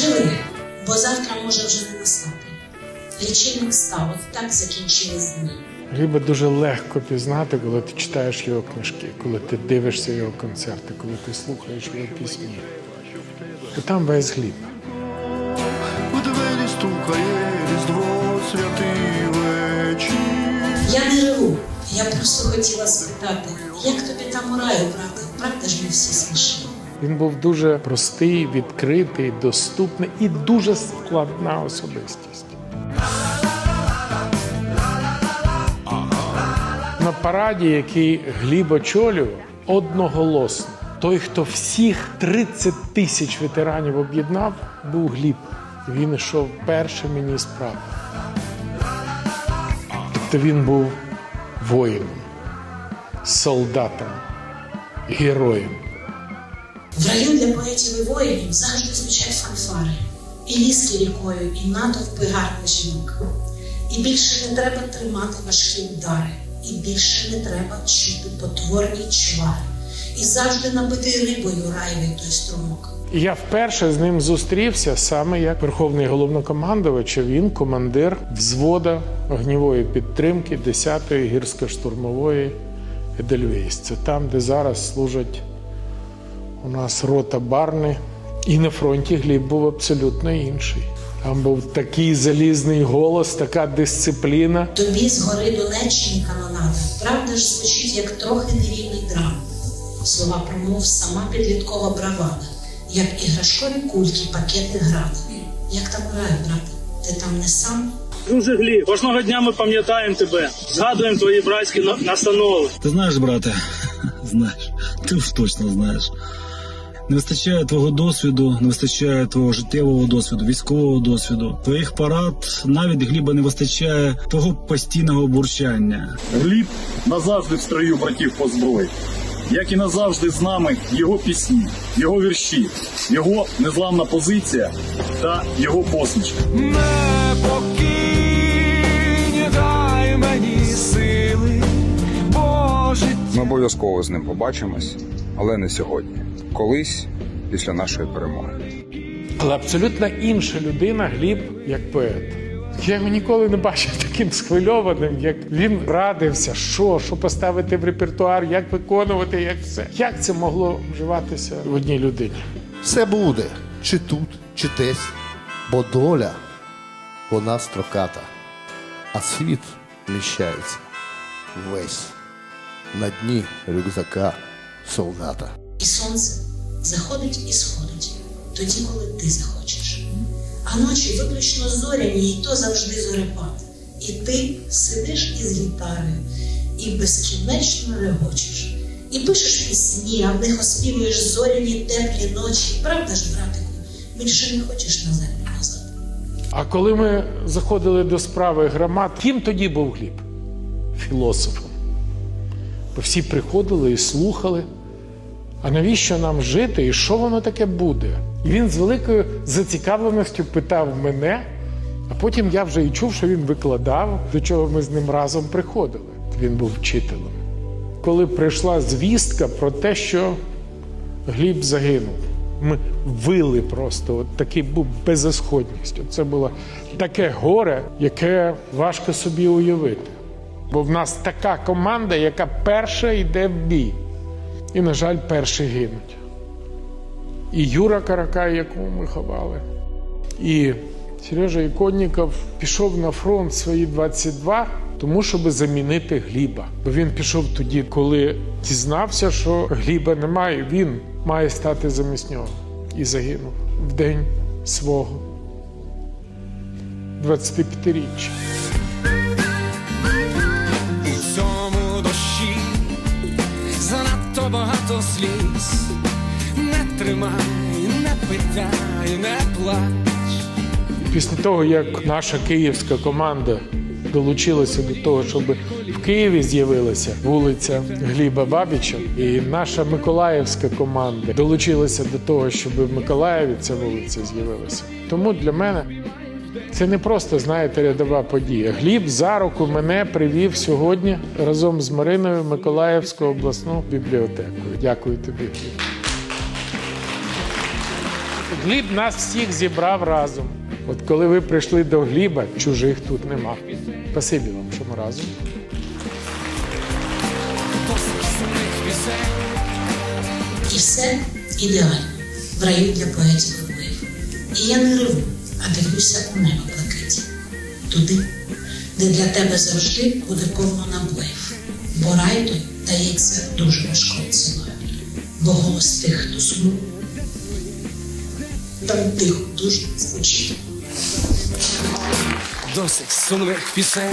Живи, бо завтра може вже не настати. Лічильник став, от так закінчились дні. Гліба дуже легко пізнати, коли ти читаєш його книжки, коли ти дивишся його концерти, коли ти слухаєш його пісні. І там весь гліб. У двері стукає різдво святий вечір. Я не реву, я просто хотіла спитати, як тобі там у раю, правда? Правда ж ми всі смішні? Він був дуже простий, відкритий, доступний і дуже складна особистість. На параді, який Гліб очолював, одноголосно. Той, хто всіх 30 тисяч ветеранів об'єднав, був Гліб. Він йшов першим мені справи. Тобто він був воїном, солдатом, героєм. В раю для поетів і воїнів завжди звучать фанфари. І ліски рікою, і натовпи гарних жінок. І більше не треба тримати важкі удари, і більше не треба чути потворні чвари. І завжди набитий рибою райвий той струмок. Я вперше з ним зустрівся саме як верховний головнокомандувач. Він командир взвода огнівої підтримки 10-ї гірсько-штурмової Едельвейс. Це там, де зараз служать у нас рота Барни. І на фронті Гліб був абсолютно інший. Там був такий залізний голос, така дисципліна. Тобі згори Донеччини канонада, правда ж звучить як трохи нерівний драм. Слова промов сама підліткова бравада, як іграшкові кульки, пакети града. Як там у раю, брате? Ти там не сам? Друже Гліб, кожного дня ми пам'ятаємо тебе, згадуємо твої братські настанови. Ти знаєш, брате, знаєш, ти ж точно знаєш. Не вистачає твого досвіду, не вистачає твого життєвого досвіду, військового досвіду. Твоїх парад навіть гліба не вистачає твого постійного бурчання. Гліб назавжди в строю братів по зброї. Як і назавжди з нами його пісні, його вірші, його незламна позиція та його посмішка. Непокійні дай мені сили, Боже, Ми обов'язково з ним побачимось, але не сьогодні. Колись після нашої перемоги. Але абсолютно інша людина Гліб як поет. Я його ніколи не бачив таким схвильованим, як він радився, що, що поставити в репертуар, як виконувати, як все. Як це могло вживатися в одній людині? Все буде, чи тут, чи десь, бо доля вона строката, а світ вміщається весь на дні рюкзака солдата. І сонце заходить і сходить тоді, коли ти захочеш. А ночі виключно зоряні, і то завжди зорепад. І ти сидиш із гітарою і безкінечно регочеш. І пишеш пісні, а в них оспівуєш зоряні теплі ночі. Правда ж, братику, більше не хочеш на землю назад. А коли ми заходили до справи громад, ким тоді був Гліб? Філософом. Бо всі приходили і слухали. А навіщо нам жити і що воно таке буде? І він з великою зацікавленістю питав мене, а потім я вже і чув, що він викладав, до чого ми з ним разом приходили. Він був вчителем. Коли прийшла звістка про те, що Гліб загинув, ми вили просто, от такий був безісходність. Це було таке горе, яке важко собі уявити. Бо в нас така команда, яка перша йде в бій. І, на жаль, перші гинуть. І Юра Каракай, якого ми ховали, і Сережа Іконніков пішов на фронт свої 22, тому щоб замінити Гліба. Бо він пішов тоді, коли дізнався, що Гліба немає, він має стати замість нього. І загинув в день свого 25-річчя. Багато сліз. Не тримай, не питай, не плач. Після того, як наша київська команда долучилася до того, щоб в Києві з'явилася вулиця Гліба Бабіча, і наша миколаївська команда долучилася до того, щоб в Миколаєві ця вулиця з'явилася. Тому для мене це не просто, знаєте, рядова подія. Гліб за руку мене привів сьогодні разом з Мариною в Миколаївську обласну бібліотеку. Дякую тобі. Гліб. Нас всіх зібрав разом. От коли ви прийшли до Гліба, чужих тут нема. Спасибі вам, що ми разом. І все ідеально в раю для поетів. І я не реву, а дивлюся у небо блакиті. Туди, де для тебе завжди буде повно набоїв. Бо рай той дається дуже важкою ціною. Бо голос тих, хто сумує, там тихо дуже звучить. Досить сумних пісень.